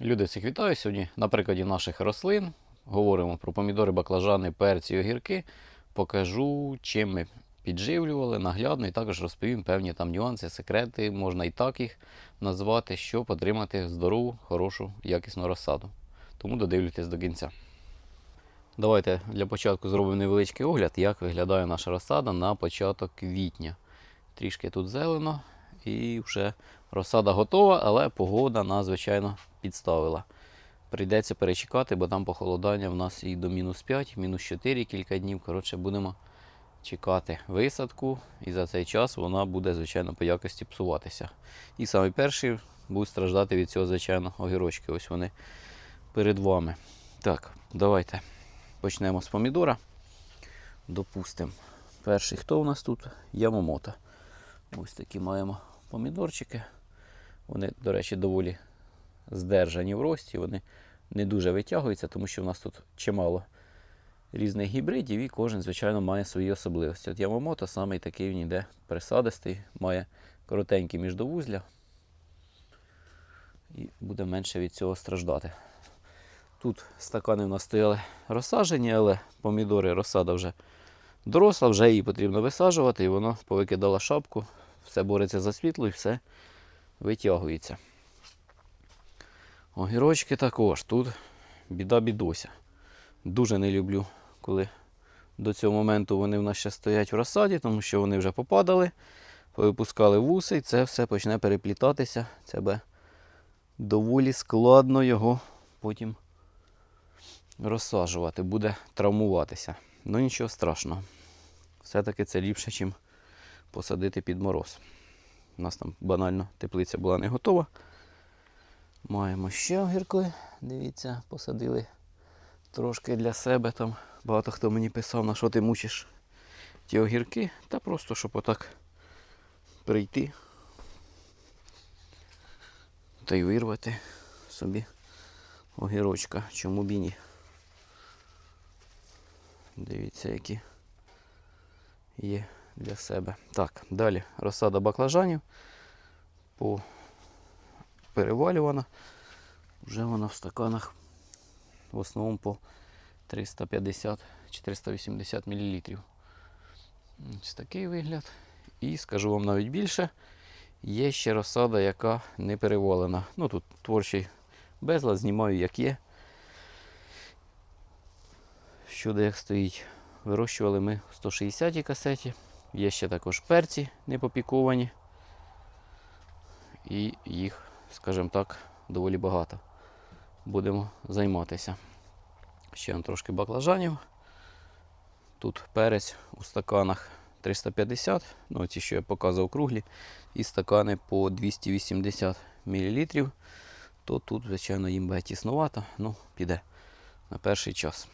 Люди всіх вітаю сьогодні на прикладі наших рослин. Говоримо про помідори, баклажани, перці огірки. Покажу, чим ми підживлювали наглядно і також розповім певні там нюанси, секрети, можна і так їх назвати, щоб отримати здорову, хорошу, якісну розсаду. Тому додивлюйтесь до кінця. Давайте для початку зробимо невеличкий огляд, як виглядає наша розсада на початок квітня. Трішки тут зелено і вже розсада готова, але погода нас, звичайно, підставила. Прийдеться перечекати, бо там похолодання в нас і до мінус 5, мінус 4 кілька днів. Коротше, будемо чекати висадку, і за цей час вона буде, звичайно, по якості псуватися. І саме перші будуть страждати від цього, звичайно, огірочки. Ось вони перед вами. Так, давайте почнемо з помідора. Допустимо, перший хто у нас тут? Ямомото. Ось такі маємо помідорчики. Вони, до речі, доволі здержані в рості, вони не дуже витягуються, тому що в нас тут чимало різних гібридів, і кожен, звичайно, має свої особливості. От Ямамото самий такий він йде присадистий, має коротенькі міждовузля і буде менше від цього страждати. Тут стакани в нас стояли розсаджені, але помідори розсада вже доросла, вже її потрібно висаджувати, і воно повикидало шапку, все бореться за світло і все витягується. Огірочки також. Тут біда бідося. Дуже не люблю, коли до цього моменту вони в нас ще стоять в розсаді, тому що вони вже попадали, повипускали вуси, і це все почне переплітатися. Це буде доволі складно його потім розсаджувати, буде травмуватися. Ну нічого страшного. Все-таки це ліпше, ніж посадити під мороз. У нас там банально теплиця була не готова. Маємо ще огірки. Дивіться, посадили трошки для себе. Там багато хто мені писав, на що ти мучиш ті огірки. Та просто, щоб отак прийти та й вирвати собі огірочка. Чому б і ні? Дивіться, які є для себе. Так, далі розсада баклажанів. По перевалювана. Вже вона в стаканах в основному по 350-480 мл. Ось такий вигляд. І скажу вам навіть більше, є ще розсада, яка не перевалена. Ну тут творчий безлад, знімаю як є. Щодо як стоїть, вирощували ми в 160 касеті. Є ще також перці не попіковані. І їх, скажімо так, доволі багато. Будемо займатися. Ще трошки баклажанів. Тут перець у стаканах 350, ну ці, що я показував круглі, і стакани по 280 мл. То тут, звичайно, їм буде тіснувато, ну, піде на перший час.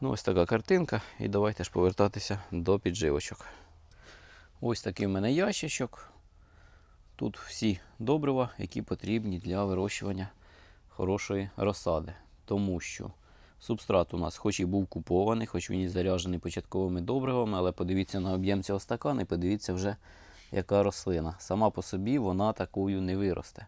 Ну, ось така картинка. І давайте ж повертатися до підживочок. Ось такий в мене ящичок. Тут всі добрива, які потрібні для вирощування хорошої розсади. Тому що субстрат у нас хоч і був купований, хоч він і заряджений початковими добривами, але подивіться на об'єм цього стакана і подивіться вже, яка рослина. Сама по собі вона такою не виросте.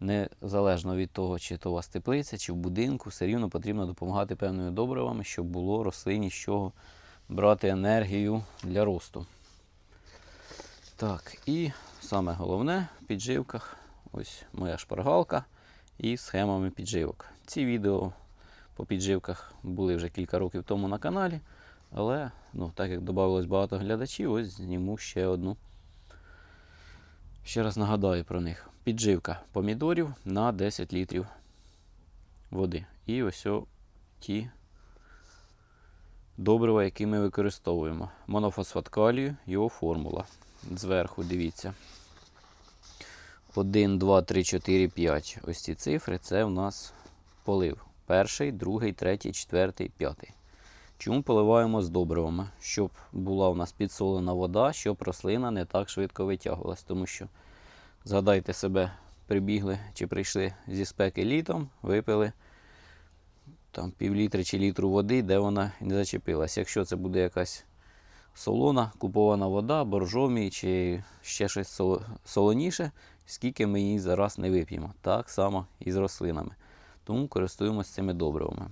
Незалежно від того, чи то у вас теплиця, чи в будинку, все рівно потрібно допомагати певними добривами, щоб було рослині з чого брати енергію для росту. Так, і саме головне в підживках ось моя шпаргалка і схемами підживок. Ці відео по підживках були вже кілька років тому на каналі, але ну, так як додавалось багато глядачів, ось зніму ще одну. Ще раз нагадаю про них. Підживка помідорів на 10 літрів води. І ось ті добрива, які ми використовуємо. Монофосфат калію, його формула. Зверху дивіться. 1, 2, 3, 4, 5. Ось ці цифри це в нас полив. Перший, другий, третій, четвертий, п'ятий. Чому поливаємо з добривами? Щоб була у нас підсолена вода, щоб рослина не так швидко витягувалась. Тому що, згадайте себе, прибігли чи прийшли зі спеки літом, випили там півлітри чи літру води, де вона не зачепилась. Якщо це буде якась солона, купована вода, боржомі чи ще щось солоніше, скільки ми її зараз не вип'ємо. Так само і з рослинами. Тому користуємося цими добривами.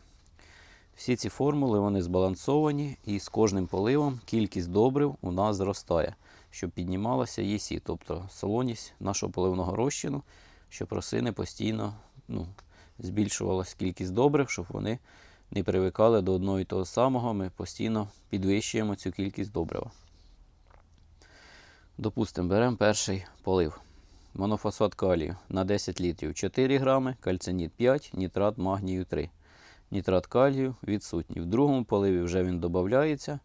Всі ці формули вони збалансовані, і з кожним поливом кількість добрив у нас зростає, щоб піднімалася ЄСІ, тобто солоність нашого поливного розчину, щоб рослини постійно ну, збільшувалась кількість добрив, щоб вони не привикали до одного і того самого. Ми постійно підвищуємо цю кількість добрива. Допустимо, беремо перший полив. Монофосфат калію на 10 літрів 4 грами, кальциніт 5, нітрат магнію 3. Нітрат калію відсутній. В другому поливі вже він додається.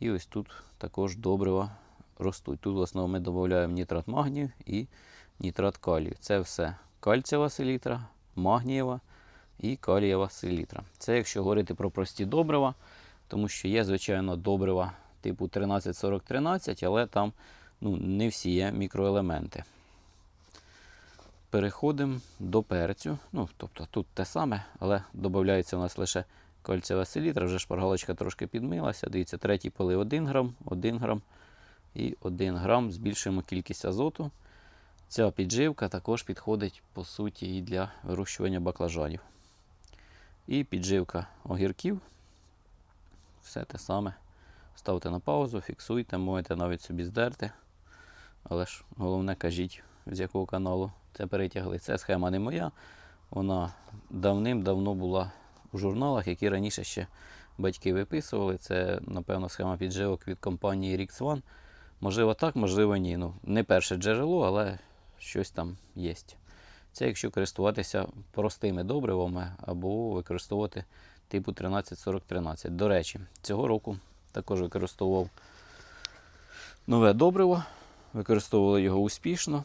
І ось тут також добрива ростуть. Тут в ми додаємо нітрат магнію і нітрат калію. Це все кальцієва селітра, магнієва і калієва селітра. Це якщо говорити про прості добрива, тому що є, звичайно, добрива типу 13-40-13, але там ну, не всі є мікроелементи. Переходимо до перцю. Ну, тобто тут те саме, але додається у нас лише кальцієва селітра. Вже шпаргалочка трошки підмилася. Дивіться, третій полив 1 грам, 1 грам і 1 грам. Збільшуємо кількість азоту. Ця підживка також підходить по суті і для вирощування баклажанів. І підживка огірків. Все те саме. Ставте на паузу, фіксуйте, можете навіть собі здерти. Але ж головне кажіть, з якого каналу це перетягли. Це схема не моя. Вона давним-давно була у журналах, які раніше ще батьки виписували. Це, напевно, схема підживок від компанії Rix One. Можливо, так, можливо, ні. Ну, не перше джерело, але щось там є. Це якщо користуватися простими добривами або використовувати типу 134013. До речі, цього року також використовував нове добриво. Використовували його успішно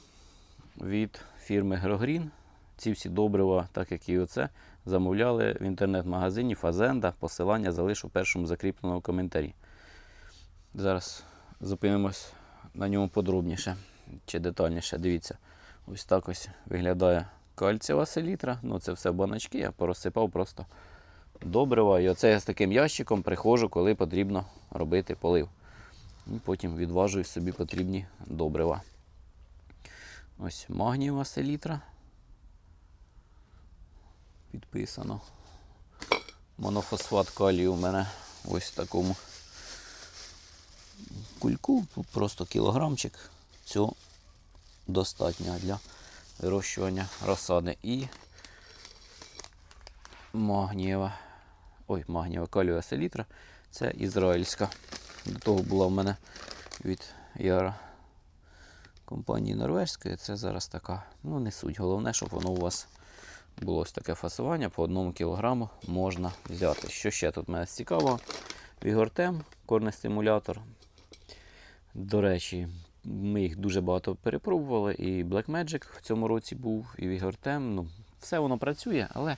від фірми Грогрін. Ці всі добрива, так як і оце, замовляли в інтернет-магазині Фазенда. Посилання залишу в першому закріпленому коментарі. Зараз зупинимось на ньому подробніше чи детальніше. Дивіться, ось так ось виглядає кальцієва селітра. Ну, це все баночки, я порозсипав просто добрива. І оце я з таким ящиком приходжу, коли потрібно робити полив. І потім відважую собі потрібні добрива. Ось магнієва селітра. Підписано. Монофосфат калію у мене ось в такому кульку. Просто кілограмчик. Цього достатньо для вирощування розсади. І магнієва. Ой, магнієва калієва селітра. Це ізраїльська. До того була в мене від Яра компанії норвезької. Це зараз така, ну не суть. Головне, щоб воно у вас було ось таке фасування по одному кілограму можна взяти. Що ще тут мене цікаво? Вігортем, корний стимулятор. До речі, ми їх дуже багато перепробували. І Black Magic в цьому році був, і Вігортем. Ну, все воно працює, але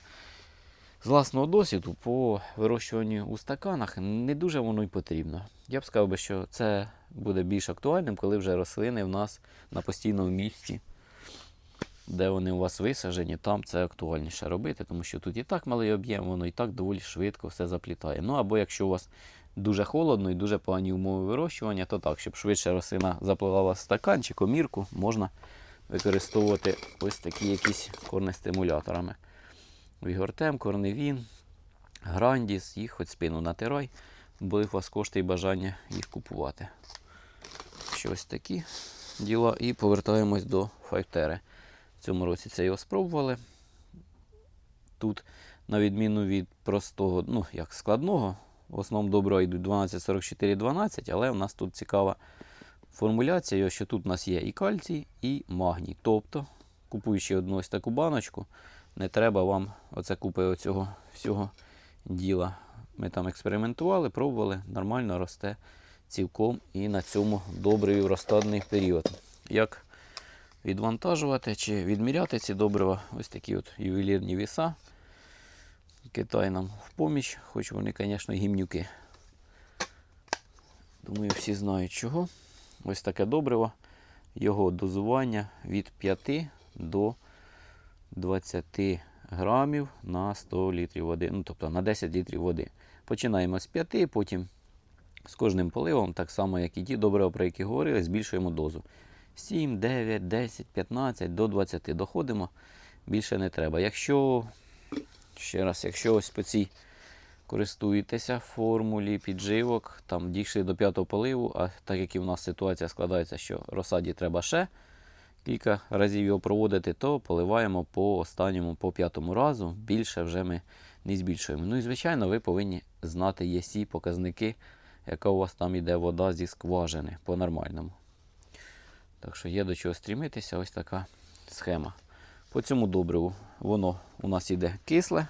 з власного досвіду по вирощуванню у стаканах не дуже воно й потрібно. Я б сказав би, що це буде більш актуальним, коли вже рослини в нас на постійному місці, де вони у вас висаджені, там це актуальніше робити, тому що тут і так малий об'єм, воно і так доволі швидко все заплітає. Ну або якщо у вас дуже холодно і дуже погані умови вирощування, то так, щоб швидше рослина запливала в стакан чи комірку, можна використовувати ось такі якісь корнестимуляторами. Вігортем, корневін, грандіс, їх хоч спину натирай, були у вас кошти і бажання їх купувати. Щось такі діла. І повертаємось до файтери. В цьому році це його спробували. Тут, на відміну від простого, ну як складного, в основному добро йдуть 12-44-12, але в нас тут цікава формуляція, що тут у нас є і кальцій, і магній. Тобто, купуючи одну ось таку баночку, не треба вам оце купи оцього всього діла. Ми там експериментували, пробували, нормально росте цілком і на цьому добрий розтадний період. Як відвантажувати чи відміряти ці добрива, ось такі от ювелірні віса. Китай нам в поміч, хоч вони, звісно, гімнюки. Думаю, всі знають чого. Ось таке добриво. Його дозування від 5 до 20 грамів на 100 літрів води, ну тобто на 10 літрів води. Починаємо з 5, потім з кожним поливом, так само, як і ті добрива, про які говорили, збільшуємо дозу. 7, 9, 10, 15 до 20 доходимо. Більше не треба. Якщо, ще раз, якщо ось по цій користуєтеся формулі підживок, там дійшли до п'ятого поливу, а так як і в нас ситуація складається, що розсаді треба ще кілька разів його проводити, то поливаємо по останньому, по п'ятому разу. Більше вже ми не збільшуємо. Ну і звичайно, ви повинні знати єсі показники, яка у вас там іде вода зі скважини по-нормальному. Так що є до чого стрімитися, ось така схема. По цьому добриву воно у нас іде кисле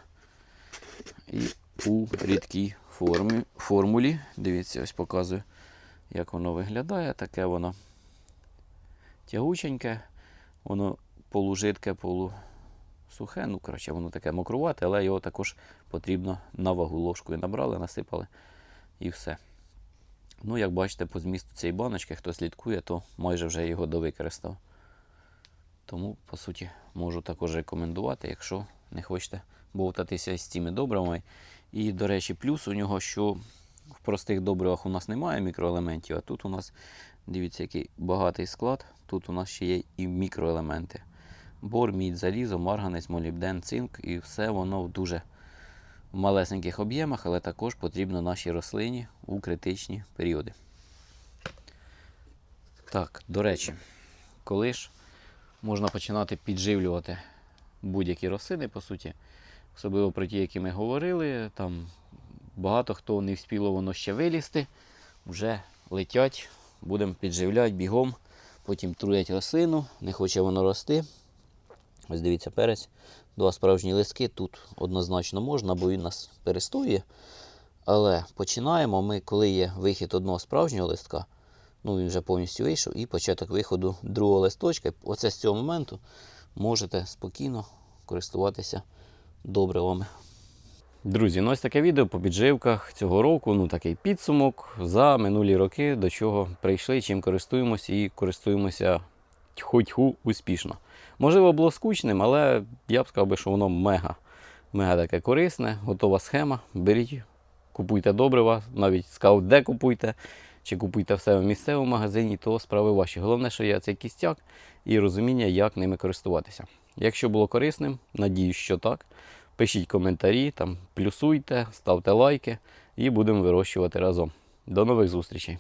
і у рідкій формі, формулі. Дивіться, ось показую, як воно виглядає. Таке воно тягученьке, воно полужидке, полусухе. Ну, коротше, воно таке мокрувате, але його також потрібно на вагу ложкою набрали, насипали і все. Ну, як бачите, по змісту цієї баночки, хто слідкує, то майже вже його довикористав. Тому, по суті, можу також рекомендувати, якщо не хочете бовтатися з цими добривами. І, до речі, плюс у нього, що в простих добривах у нас немає мікроелементів, а тут у нас, дивіться, який багатий склад. Тут у нас ще є і мікроелементи. Бор, мідь, залізо, марганець, молібден, цинк, і все воно в дуже малесеньких об'ємах, але також потрібно нашій рослині у критичні періоди. Так, до речі, коли ж можна починати підживлювати будь-які рослини, по суті, особливо про ті, які ми говорили, там багато хто не вспіло воно ще вилізти, вже летять, будемо підживляти бігом, потім труять рослину, не хоче воно рости. Ось дивіться, перець, два справжні листки тут однозначно можна, бо він нас перестоює. Але починаємо ми, коли є вихід одного справжнього листка, ну він вже повністю вийшов, і початок виходу другого листочка. Оце з цього моменту можете спокійно користуватися добривами. Друзі, ну ось таке відео по підживках цього року. Ну такий підсумок за минулі роки, до чого прийшли, чим користуємося і користуємося тьху-тьху успішно. Можливо, було скучним, але я б сказав, би, що воно мега, мега таке корисне, готова схема. Беріть, купуйте добрива, навіть скаут, де купуйте, чи купуйте в себе в місцевому магазині, то справи ваші. Головне, що є цей кістяк і розуміння, як ними користуватися. Якщо було корисним, надіюсь, що так. Пишіть коментарі, там, плюсуйте, ставте лайки і будемо вирощувати разом. До нових зустрічей!